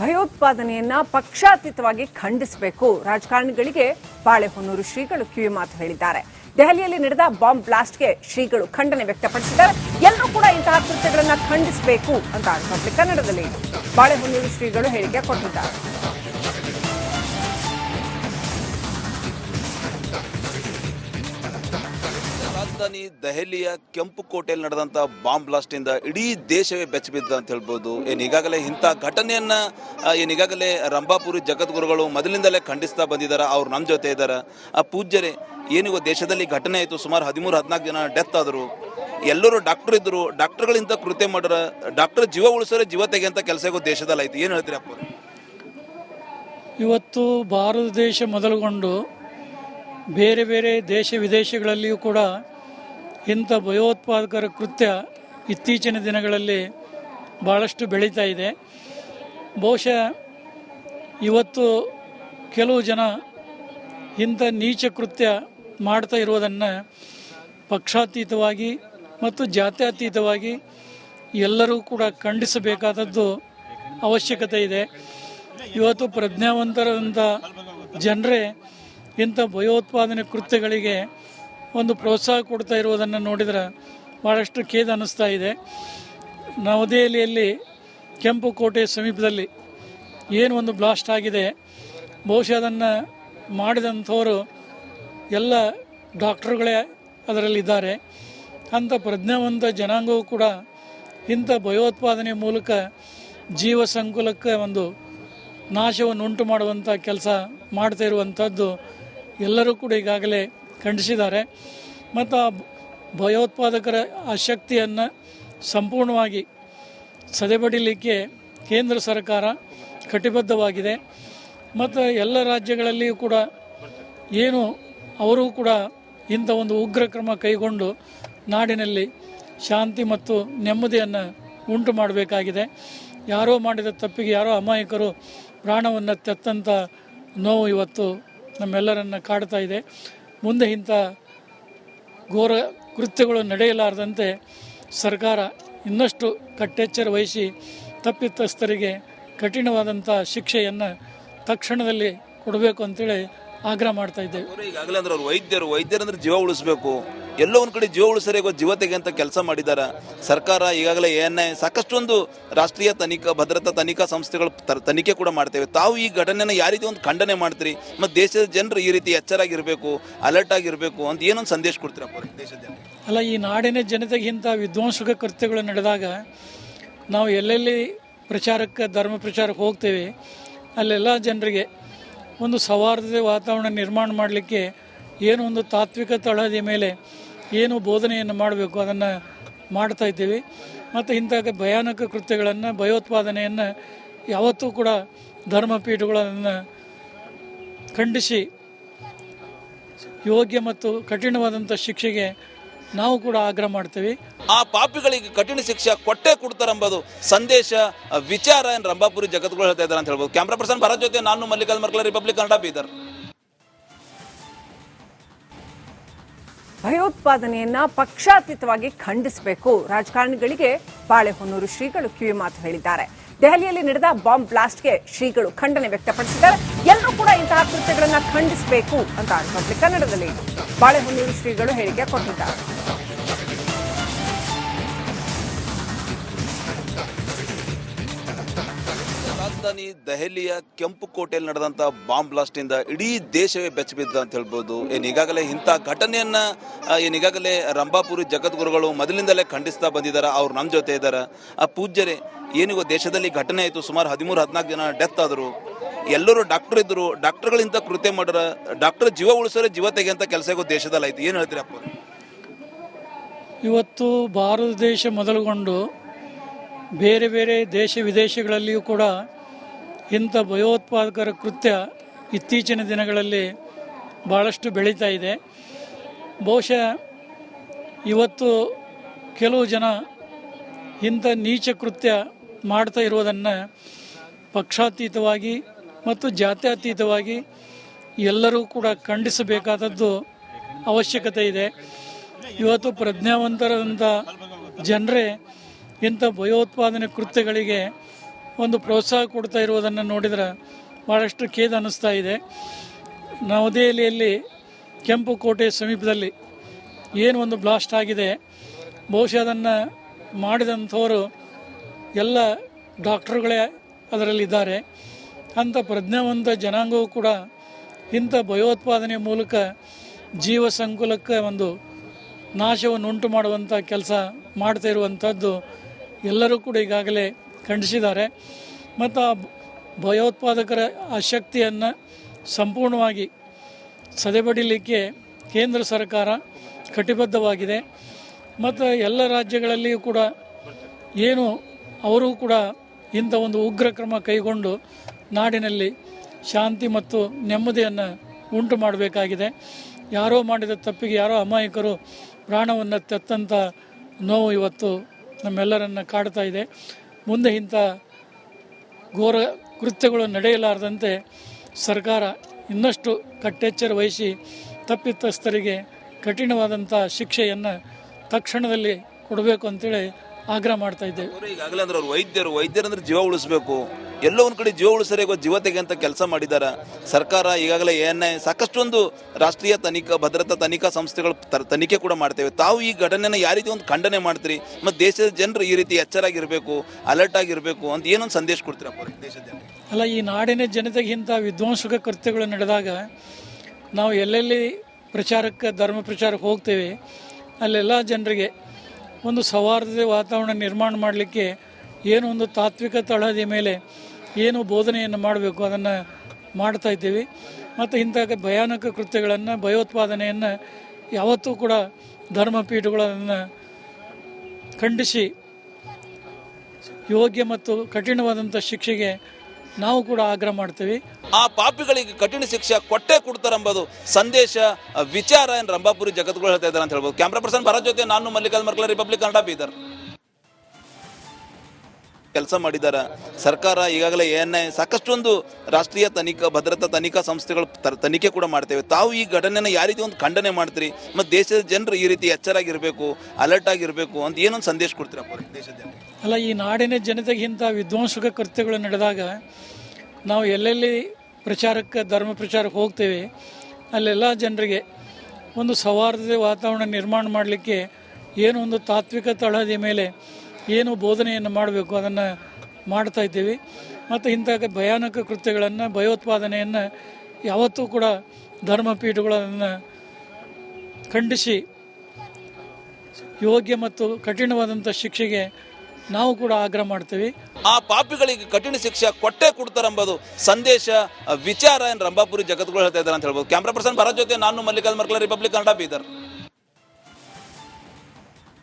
ಭಯೋತ್ಪಾದನೆಯನ್ನ ಪಕ್ಷಾತೀತವಾಗಿ ಖಂಡಿಸಬೇಕು. ರಾಜಕಾರಣಿಗಳಿಗೆ ಬಾಳೆಹೊನ್ನೂರು ಶ್ರೀಗಳು ಕಿವಿ ಮಾತು ಹೇಳಿದ್ದಾರೆ. ದೆಹಲಿಯಲ್ಲಿ ನಡೆದ ಬಾಂಬ್ ಬ್ಲಾಸ್ಟ್ಗೆ ಶ್ರೀಗಳು ಖಂಡನೆ ವ್ಯಕ್ತಪಡಿಸಿದ್ದಾರೆ. ಎಲ್ಲರೂ ಕೂಡ ಇಂತಹ ಕೃತ್ಯಗಳನ್ನ ಖಂಡಿಸಬೇಕು ಅಂತ ರಿಪಬ್ಲಿಕ್ ಕನ್ನಡದಲ್ಲಿ ಬಾಳೆಹೊನ್ನೂರು ಶ್ರೀಗಳು ಹೇಳಿಕೆ ಕೊಟ್ಟಿದ್ದಾರೆ. ರಾಜಧಾನಿ ದೆಹಲಿಯ ಕೆಂಪು ಕೋಟೆಯಲ್ಲಿ ನಡೆದಂತ ಬಾಂಬ್ ಬ್ಲಾಸ್ಟ್ ಇಂದ ಇಡೀ ದೇಶವೇ ಬೆಚ್ಚಬಿದ್ದ ಅಂತ ಹೇಳ್ಬೋದು. ಏನು ಈಗಾಗಲೇ ಇಂಥ ಘಟನೆಯನ್ನ ಏನು ಈಗಾಗಲೇ ರಂಭಾಪುರಿ ಜಗದ್ಗುರುಗಳು ಮೊದಲಿಂದಲೇ ಖಂಡಿಸ್ತಾ ಬಂದಿದ್ದಾರೆ, ಅವ್ರು ನಮ್ಮ ಜೊತೆ ಇದ್ದಾರೆ. ಆ, ಪೂಜ್ಯರೇ ಏನಿವ ದೇಶದಲ್ಲಿ ಘಟನೆ ಆಯಿತು, ಸುಮಾರು ಹದಿಮೂರು, ಹದಿನಾಲ್ಕು ಜನ ಡೆತ್ ಆದರು. ಎಲ್ಲರೂ ಡಾಕ್ಟರ್ ಇದ್ರು, ಡಾಕ್ಟರ್ಗಳಿಂದ ಕೃತ್ಯ ಮಾಡ್ರ, ಡಾಕ್ಟರ್ ಜೀವ ಉಳಿಸೋರೆ ಜೀವ ತೆಗೆಯಂತ ಕೆಲಸ ಆಗೋ ದೇಶದಲ್ಲಿ ಆಯ್ತು ಏನು ಹೇಳ್ತೀರಿ ಅಪ್ಪ ಇವತ್ತು ಭಾರತ ದೇಶ ಮೊದಲುಗೊಂಡು ಬೇರೆ ಬೇರೆ ದೇಶ ವಿದೇಶಗಳಲ್ಲಿಯೂ ಕೂಡ ಇಂಥ ಭಯೋತ್ಪಾದಕರ ಕೃತ್ಯ ಇತ್ತೀಚಿನ ದಿನಗಳಲ್ಲಿ ಭಾಳಷ್ಟು ಬೆಳೀತಾ ಇದೆ. ಬಹುಶಃ ಇವತ್ತು ಕೆಲವು ಜನ ಇಂಥ ನೀಚ ಕೃತ್ಯ ಮಾಡ್ತಾ ಇರುವುದನ್ನು ಪಕ್ಷಾತೀತವಾಗಿ ಮತ್ತು ಜಾತ್ಯಾತೀತವಾಗಿ ಎಲ್ಲರೂ ಕೂಡ ಖಂಡಿಸಬೇಕಾದದ್ದು ಅವಶ್ಯಕತೆ ಇದೆ. ಇವತ್ತು ಪ್ರಜ್ಞಾವಂತರಂಥ ಜನರೇ ಇಂಥ ಭಯೋತ್ಪಾದನೆ ಕೃತ್ಯಗಳಿಗೆ ಒಂದು ಪ್ರೋತ್ಸಾಹ ಕೊಡ್ತಾ ಇರುವುದನ್ನು ನೋಡಿದರೆ ಭಾಳಷ್ಟು ಖೇದ ಅನ್ನಿಸ್ತಾ ಇದೆ. ನವದೆಹಲಿಯಲ್ಲಿ ಕೆಂಪು ಕೋಟೆ ಸಮೀಪದಲ್ಲಿ ಏನು ಒಂದು ಬ್ಲಾಸ್ಟ್ ಆಗಿದೆ. ಬಹುಶಃ ಅದನ್ನು ಮಾಡಿದಂಥವರು ಎಲ್ಲ ಡಾಕ್ಟ್ರುಗಳೇ ಅದರಲ್ಲಿದ್ದಾರೆ ಅಂಥ ಪ್ರಜ್ಞಾವಂತ ಜನಾಂಗವು ಕೂಡ ಇಂಥ ಭಯೋತ್ಪಾದನೆ ಮೂಲಕ ಜೀವ ಸಂಕುಲಕ್ಕೆ ಒಂದು ನಾಶವನ್ನು ಉಂಟು ಮಾಡುವಂಥ ಕೆಲಸ ಮಾಡ್ತಾ ಇರುವಂಥದ್ದು ಎಲ್ಲರೂ ಕೂಡ ಈಗಾಗಲೇ ಖಂಡಿಸಿದ್ದಾರೆ. ಮತ್ತು ಆ ಭಯೋತ್ಪಾದಕರ ಆ ಶಕ್ತಿಯನ್ನು ಸಂಪೂರ್ಣವಾಗಿ ಸದೆಬಡಿಲಿಕ್ಕೆ ಕೇಂದ್ರ ಸರ್ಕಾರ ಕಟಿಬದ್ಧವಾಗಿದೆ. ಮತ್ತು ಎಲ್ಲ ರಾಜ್ಯಗಳಲ್ಲಿಯೂ ಕೂಡ ಏನು ಅವರು ಕೂಡ ಇಂಥ ಒಂದು ಉಗ್ರ ಕ್ರಮ ಕೈಗೊಂಡು ನಾಡಿನಲ್ಲಿ ಶಾಂತಿ ಮತ್ತು ನೆಮ್ಮದಿಯನ್ನು ಉಂಟು ಮಾಡಬೇಕಾಗಿದೆ. ಯಾರೋ ಮಾಡಿದ ತಪ್ಪಿಗೆ ಯಾರೋ ಅಮಾಯಕರು ಪ್ರಾಣವನ್ನು ತೆತ್ತಂಥ ನೋವು ಇವತ್ತು ನಮ್ಮೆಲ್ಲರನ್ನು ಕಾಡ್ತಾ ಇದೆ. ಮುಂದೆ ಇಂಥ ಘೋರ ಕೃತ್ಯಗಳು ನಡೆಯಲಾರದಂತೆ ಸರ್ಕಾರ ಇನ್ನಷ್ಟು ಕಟ್ಟೆಚ್ಚರ ವಹಿಸಿ ತಪ್ಪಿತಸ್ಥರಿಗೆ ಕಠಿಣವಾದಂಥ ಶಿಕ್ಷೆಯನ್ನು ತಕ್ಷಣದಲ್ಲಿ ಕೊಡಬೇಕು ಅಂತೇಳಿ ಆಗ್ರಹ ಮಾಡ್ತಾ ಇದ್ದೇವೆ. ಈಗಾಗಲೇ ಅಂದ್ರೆ ಅವ್ರು ವೈದ್ಯರು, ವೈದ್ಯರಂದ್ರೆ ಜೀವ ಉಳಿಸ್ಬೇಕು. ಎಲ್ಲೋ ಒಂದು ಕಡೆ ಜೀವ ಉಳಿಸರಿಗೆ ಜೀವ ತೆಗೆಯಂತ ಕೆಲಸ ಮಾಡಿದ್ದಾರೆ ಸರ್ಕಾರ ಈಗಾಗಲೇ ಐ ಸಾಕಷ್ಟೊಂದು ರಾಷ್ಟ್ರೀಯ ತನಿಖಾ, ಭದ್ರತಾ ತನಿಖಾ ಸಂಸ್ಥೆಗಳು ತನಿಖೆ ಕೂಡ ಮಾಡ್ತೇವೆ. ತಾವು ಈ ಘಟನೆನ ಯಾವ ರೀತಿ ಒಂದು ಖಂಡನೆ ಮಾಡ್ತೀರಿ? ಮತ್ತು ದೇಶದ ಜನರು ಈ ರೀತಿ ಎಚ್ಚರಾಗಿರಬೇಕು ಅಲರ್ಟ್ ಆಗಿರಬೇಕು ಅಂತ ಏನೊಂದು ಸಂದೇಶ ಕೊಡ್ತೀರಪ್ಪ ದೇಶದ ಜನರಿಗೆ? ಅಲ್ಲ, ಈ ನಾಡಿನ ಜನತೆಗೆ ಇಂಥ ವಿಧ್ವಂಸಕ ಕೃತ್ಯಗಳು ನಡೆದಾಗ ನಾವು ಎಲ್ಲೆಲ್ಲಿ ಪ್ರಚಾರಕ್ಕೆ, ಧರ್ಮ ಪ್ರಚಾರಕ್ಕೆ ಹೋಗ್ತೇವೆ, ಅಲ್ಲೆಲ್ಲ ಜನರಿಗೆ ಒಂದು ಸೌಹಾರ್ದ ವಾತಾವರಣ ನಿರ್ಮಾಣ ಮಾಡಲಿಕ್ಕೆ ಏನು ಒಂದು ತಾತ್ವಿಕ ತಳಹದಿಯ ಮೇಲೆ ಏನು ಬೋಧನೆಯನ್ನು ಮಾಡಬೇಕು ಅದನ್ನು ಮಾಡ್ತಾ ಇದ್ದೀವಿ. ಮತ್ತು ಇಂಥ ಭಯಾನಕ ಕೃತ್ಯಗಳನ್ನು, ಭಯೋತ್ಪಾದನೆಯನ್ನು ಯಾವತ್ತೂ ಕೂಡ ಧರ್ಮಪೀಠಗಳನ್ನು ಖಂಡಿಸಿ ಯೋಗ್ಯ ಮತ್ತು ಕಠಿಣವಾದಂಥ ಶಿಕ್ಷೆಗೆ ನಾವು ಕೂಡ ಆಗ್ರಹ ಮಾಡ್ತೀವಿ. ಆ ಪಾಪಿಗಳಿಗೆ ಕಠಿಣ ಶಿಕ್ಷೆ ಕೊಟ್ಟೆ ಕೊಡ್ತಾರೆಂಬುದು ಸಂದೇಶ, ವಿಚಾರ ಏನು ರಂಭಾಪುರಿ ಜಗತ್ಗಳು ಹೇಳ್ತಾ ಇದ್ದಾರೆ ಅಂತ ಹೇಳ್ಬೋದು. ಕ್ಯಾಮ್ರಾ ಪರ್ಸನ್ ಭರತ್ ಜೊತೆ ನಾನು ಮಲ್ಲಿಕಾರ್ಜುನ ಮರ್ಕಲ ರಿಪಬ್ಲಿಕ್ ಕನ್ನಡ ಬೀದರ್ ಭಯೋತ್ಪಾದನೆಯನ್ನ ಪಕ್ಷಾತೀತವಾಗಿ ಖಂಡಿಸಬೇಕು. ರಾಜಕಾರಣಿಗಳಿಗೆ ಬಾಳೆಹೊನ್ನೂರು ಶ್ರೀಗಳು ಕಿವಿ ಮಾತು ಹೇಳಿದ್ದಾರೆ. ದೆಹಲಿಯಲ್ಲಿ ನಡೆದ ಬಾಂಬ್ ಬ್ಲಾಸ್ಟ್ಗೆ ಶ್ರೀಗಳು ಖಂಡನೆ ವ್ಯಕ್ತಪಡಿಸಿದ್ದಾರೆ. ಎಲ್ಲರೂ ಕೂಡ ಇಂತಹ ಕೃತ್ಯಗಳನ್ನ ಖಂಡಿಸಬೇಕು ಅಂತ ರಿಪಬ್ಲಿಕ್ ಕನ್ನಡದಲ್ಲಿ ಬಾಳೆಹೊನ್ನೂರು ಶ್ರೀಗಳು ಹೇಳಿಕೆ ಕೊಟ್ಟಿದ್ದಾರೆ. ರಾಜಧಾನಿ ದೆಹಲಿಯ ಕೆಂಪು ಕೋಟೆಯಲ್ಲಿ ನಡೆದಂತ ಬಾಂಬ್ ಬ್ಲಾಸ್ಟ್ ಇಂದ ಇಡೀ ದೇಶವೇ ಬೆಚ್ಚಬಿದ್ದ ಅಂತ ಹೇಳ್ಬೋದು. ಏನು ಈಗಾಗಲೇ ಇಂಥ ಘಟನೆಯನ್ನ ಏನು ಈಗಾಗಲೇ ರಂಭಾಪುರಿ ಜಗದ್ಗುರುಗಳು ಮೊದಲಿಂದಲೇ ಖಂಡಿಸ್ತಾ ಬಂದಿದ್ದಾರೆ, ಅವ್ರು ನಮ್ಮ ಜೊತೆ ಇದ್ದಾರೆ. ಆ, ಪೂಜ್ಯರೇ, ಏನಿಗೋ ದೇಶದಲ್ಲಿ ಘಟನೆ ಆಯಿತು, ಸುಮಾರು ಹದಿಮೂರು, ಹದಿನಾಲ್ಕು ಜನ ಡೆತ್ ಆದರು. ಎಲ್ಲರೂ ಡಾಕ್ಟರ್ ಇದ್ರು, ಡಾಕ್ಟರ್ಗಳಿಂದ ಕೃತ್ಯ ಮಾಡ್ರ, ಡಾಕ್ಟರ್ ಜೀವ ಉಳಿಸೋರೆ ಜೀವ ತೆಗೆಯಂತ ಕೆಲಸ ದೇಶದಲ್ಲಿ ಆಯ್ತು ಏನು ಹೇಳ್ತೀರಿ ಅಪ್ಪ? ಇವತ್ತು ಭಾರತ ದೇಶ ಮೊದಲುಗೊಂಡು ಬೇರೆ ಬೇರೆ ದೇಶ ವಿದೇಶಗಳಲ್ಲಿಯೂ ಕೂಡ ಇಂಥ ಭಯೋತ್ಪಾದಕರ ಕೃತ್ಯ ಇತ್ತೀಚಿನ ದಿನಗಳಲ್ಲಿ ಭಾಳಷ್ಟು ಬೆಳೀತಾ ಇದೆ. ಬಹುಶಃ ಇವತ್ತು ಕೆಲವು ಜನ ಇಂಥ ನೀಚ ಕೃತ್ಯ ಮಾಡ್ತಾ ಇರುವುದನ್ನು ಪಕ್ಷಾತೀತವಾಗಿ ಮತ್ತು ಜಾತ್ಯತೀತವಾಗಿ ಎಲ್ಲರೂ ಕೂಡ ಖಂಡಿಸಬೇಕಾದದ್ದು ಅವಶ್ಯಕತೆ ಇದೆ. ಇವತ್ತು ಪ್ರಜ್ಞಾವಂತರಾದಂಥ ಜನರೇ ಇಂಥ ಭಯೋತ್ಪಾದನೆ ಕೃತ್ಯಗಳಿಗೆ ಒಂದು ಪ್ರೋತ್ಸಾಹ ಕೊಡ್ತಾ ಇರುವುದನ್ನು ನೋಡಿದ್ರೆ ಭಾಳಷ್ಟು ಖೇದ ಅನ್ನಿಸ್ತಾ ಇದೆ. ನವದೆಹಲಿಯಲ್ಲಿ ಕೆಂಪು ಕೋಟೆ ಸಮೀಪದಲ್ಲಿ ಏನು ಒಂದು ಬ್ಲಾಸ್ಟ್ ಆಗಿದೆ. ಬಹುಶಃ ಅದನ್ನು ಮಾಡಿದಂಥವರು ಎಲ್ಲ ಡಾಕ್ಟರ್ಗಳೇ ಅದರಲ್ಲಿದ್ದಾರೆ. ಅಂಥ ಪ್ರಜ್ಞಾವಂತ ಜನಾಂಗವು ಕೂಡ ಇಂಥ ಭಯೋತ್ಪಾದನೆ ಮೂಲಕ ಜೀವ ಸಂಕುಲಕ್ಕೆ ಒಂದು ನಾಶವನ್ನು ಉಂಟು ಮಾಡುವಂಥ ಕೆಲಸ ಮಾಡ್ತಾ ಇರುವಂಥದ್ದು ಎಲ್ಲರೂ ಕೂಡ ಈಗಾಗಲೇ ಖಂಡಿಸಿದ್ದಾರೆ. ಮತ್ತು ಆ ಭಯೋತ್ಪಾದಕರ ಆ ಶಕ್ತಿಯನ್ನು ಸಂಪೂರ್ಣವಾಗಿ ಸದೆಬಡಿಲಿಕ್ಕೆ ಕೇಂದ್ರ ಸರ್ಕಾರ ಕಟಿಬದ್ಧವಾಗಿದೆ. ಮತ್ತು ಎಲ್ಲ ರಾಜ್ಯಗಳಲ್ಲಿಯೂ ಕೂಡ ಏನು ಅವರು ಕೂಡ ಇಂಥ ಒಂದು ಉಗ್ರ ಕ್ರಮ ಕೈಗೊಂಡು ನಾಡಿನಲ್ಲಿ ಶಾಂತಿ ಮತ್ತು ನೆಮ್ಮದಿಯನ್ನು ಉಂಟು ಮಾಡಬೇಕಾಗಿದೆ. ಯಾರೋ ಮಾಡಿದ ತಪ್ಪಿಗೆ ಯಾರೋ ಅಮಾಯಕರು ಪ್ರಾಣವನ್ನು ತೆತ್ತಂಥ ನೋವು ಇವತ್ತು ನಮ್ಮೆಲ್ಲರನ್ನು ಕಾಡ್ತಾ ಇದೆ. ಮುಂದೆ ಇಂಥ ಘೋರ ಕೃತ್ಯಗಳು ನಡೆಯಲಾರದಂತೆ ಸರ್ಕಾರ ಇನ್ನಷ್ಟು ಕಟ್ಟೆಚ್ಚರ ವಹಿಸಿ ತಪ್ಪಿತಸ್ಥರಿಗೆ ಕಠಿಣವಾದಂಥ ಶಿಕ್ಷೆಯನ್ನು ತಕ್ಷಣದಲ್ಲಿ ಕೊಡಬೇಕು ಅಂತೇಳಿ ಆಗ್ರಹ ಮಾಡ್ತಾ ಇದ್ದೇವೆ. ಈಗಾಗಲೇ ಅಂದ್ರೆ ವೈದ್ಯರು, ವೈದ್ಯರಂದ್ರೆ ಜೀವ ಉಳಿಸ್ಬೇಕು. ಎಲ್ಲೋ ಒಂದು ಕಡೆ ಜೀವ ಸರಿಯಾಗಿ ಜೀವ ತೆಗೆಯಂತ ಕೆಲಸ ಮಾಡಿದ್ದಾರೆ ಸರ್ಕಾರ ಈಗಾಗಲೇ ಎನ್ ಐ ಸಾಕಷ್ಟೊಂದು ರಾಷ್ಟ್ರೀಯ ತನಿಖಾ, ಭದ್ರತಾ ತನಿಖಾ ಸಂಸ್ಥೆಗಳು ತನಿಖೆ ಕೂಡ ಮಾಡ್ತೇವೆ. ತಾವು ಈ ಘಟನೆನ ಯಾವ ರೀತಿ ಒಂದು ಖಂಡನೆ ಮಾಡ್ತೀರಿ? ಮತ್ತು ದೇಶದ ಜನರು ಈ ರೀತಿ ಎಚ್ಚರಾಗಿರಬೇಕು ಅಲರ್ಟ್ ಆಗಿರಬೇಕು ಅಂತ ಏನೊಂದು ಸಂದೇಶ ಕೊಡ್ತೀರಪ್ಪ ದೇಶದ ಜನರಿಗೆ? ಅಲ್ಲ, ಈ ನಾಡಿನ ಜನತೆಗೆ ಇಂಥ ವಿಧ್ವಂಸಕ ಕೃತ್ಯಗಳು ನಡೆದಾಗ ನಾವು ಎಲ್ಲೆಲ್ಲಿ ಪ್ರಚಾರಕ್ಕೆ, ಧರ್ಮ ಪ್ರಚಾರಕ್ಕೆ ಹೋಗ್ತೇವೆ, ಅಲ್ಲೆಲ್ಲ ಜನರಿಗೆ ಒಂದು ಸೌಹಾರ್ದದ ವಾತಾವರಣ ನಿರ್ಮಾಣ ಮಾಡಲಿಕ್ಕೆ ಏನು ಒಂದು ತಾತ್ವಿಕ ತಳಹದಿ ಮೇಲೆ ಏನು ಬೋಧನೆಯನ್ನು ಮಾಡಬೇಕು ಅದನ್ನು ಮಾಡ್ತಾ ಇದ್ದೀವಿ. ಮತ್ತು ಇಂಥ ಭಯಾನಕ ಕೃತ್ಯಗಳನ್ನು, ಭಯೋತ್ಪಾದನೆಯನ್ನು ಯಾವತ್ತೂ ಕೂಡ ಧರ್ಮಪೀಠಗಳನ್ನು ಖಂಡಿಸಿ ಯೋಗ್ಯ ಮತ್ತು ಕಠಿಣವಾದಂಥ ಶಿಕ್ಷೆಗೆ ನಾವು ಕೂಡ ಆಗ್ರಹ ಮಾಡ್ತೀವಿ. ಆ ಪಾಪಿಗಳಿಗೆ ಕಠಿಣ ಶಿಕ್ಷೆ ಕೊಟ್ಟೆ ಎಂಬುದು ಸಂದೇಶ, ವಿಚಾರ ಏನು ರಂಭಾಪುರಿ ಜಗತ್ಗಳು ಹೇಳ್ತಾ ಇದ್ದಾರೆ ಅಂತ ಹೇಳ್ಬೋದು. ಕ್ಯಾಮ್ರಾ ಪರ್ಸನ್ ಭರತ್ ಜೊತೆ ನಾನು ಮಲ್ಲಿಕಾರ್ಜುನ ಮರ್ಕಲ ರಿಪಬ್ಲಿಕ್ ಕನ್ನಡ ಬೀದರ್. ಕೆಲಸ ಮಾಡಿದ್ದಾರೆ ಸರ್ಕಾರ ಈಗಾಗಲೇ ಎನ್ ಐ ಸಾಕಷ್ಟೊಂದು ರಾಷ್ಟ್ರೀಯ ತನಿಖಾ, ಭದ್ರತಾ ತನಿಖಾ ಸಂಸ್ಥೆಗಳು ತನಿಖೆ ಕೂಡ ಮಾಡ್ತೇವೆ. ತಾವು ಈ ಘಟನೆನ ಯಾವ ರೀತಿ ಒಂದು ಖಂಡನೆ ಮಾಡ್ತೀರಿ? ಮತ್ತು ದೇಶದ ಜನರು ಈ ರೀತಿ ಎಚ್ಚರಾಗಿರಬೇಕು ಅಲರ್ಟ್ ಆಗಿರಬೇಕು ಅಂತ ಏನೊಂದು ಸಂದೇಶ ಕೊಡ್ತೀರಪ್ಪ ದೇಶದ ಅಲ್ಲ, ಈ ನಾಡಿನ ಜನತೆಗೆ ಇಂಥ ವಿಧ್ವಂಸಕ ಕೃತ್ಯಗಳು ನಡೆದಾಗ ನಾವು ಎಲ್ಲೆಲ್ಲಿ ಪ್ರಚಾರಕ್ಕೆ, ಧರ್ಮ ಪ್ರಚಾರಕ್ಕೆ ಹೋಗ್ತೇವೆ, ಅಲ್ಲೆಲ್ಲ ಜನರಿಗೆ ಒಂದು ಸೌಹಾರ್ದದ ವಾತಾವರಣ ನಿರ್ಮಾಣ ಮಾಡಲಿಕ್ಕೆ ಏನು ಒಂದು ತಾತ್ವಿಕ ತಳಹದಿ ಮೇಲೆ ಏನು ಬೋಧನೆಯನ್ನು ಮಾಡಬೇಕು, ಅದನ್ನು ಮಾಡ್ತಾ ಇದ್ದೀವಿ. ಮತ್ತು ಇಂಥ ಭಯಾನಕ ಕೃತ್ಯಗಳನ್ನು, ಭಯೋತ್ಪಾದನೆಯನ್ನು ಯಾವತ್ತೂ ಕೂಡ ಧರ್ಮಪೀಠಗಳು ಅದನ್ನು ಖಂಡಿಸಿ ಯೋಗ್ಯ ಮತ್ತು ಕಠಿಣವಾದಂಥ ಶಿಕ್ಷೆಗೆ ನಾವು ಕೂಡ ಆಗ್ರಹ ಮಾಡ್ತೀವಿ. ಆ ಪಾಪಿಗಳಿಗೆ ಕಠಿಣ ಶಿಕ್ಷೆ ಕೊಟ್ಟೆ ಕೊಡ್ತಾರಂಬೋದು ಸಂದೇಶ, ವಿಚಾರ ಏನು ರಂಭಾಪುರಿ ಜಗತ್ಗಳು ಹೇಳ್ತಾ ಇದ್ದಾರೆ ಅಂತ ಹೇಳ್ಬೋದು. ಕ್ಯಾಮ್ರಾ ಪರ್ಸನ್ ಭರತ್ ಜೊತೆ ನಾನು ಮಲ್ಲಿಕಾರ್ಜುನ ಮರ್ಕಲ ರಿಪಬ್ಲಿಕ್ ಕನ್ನಡ ಬೀದರ್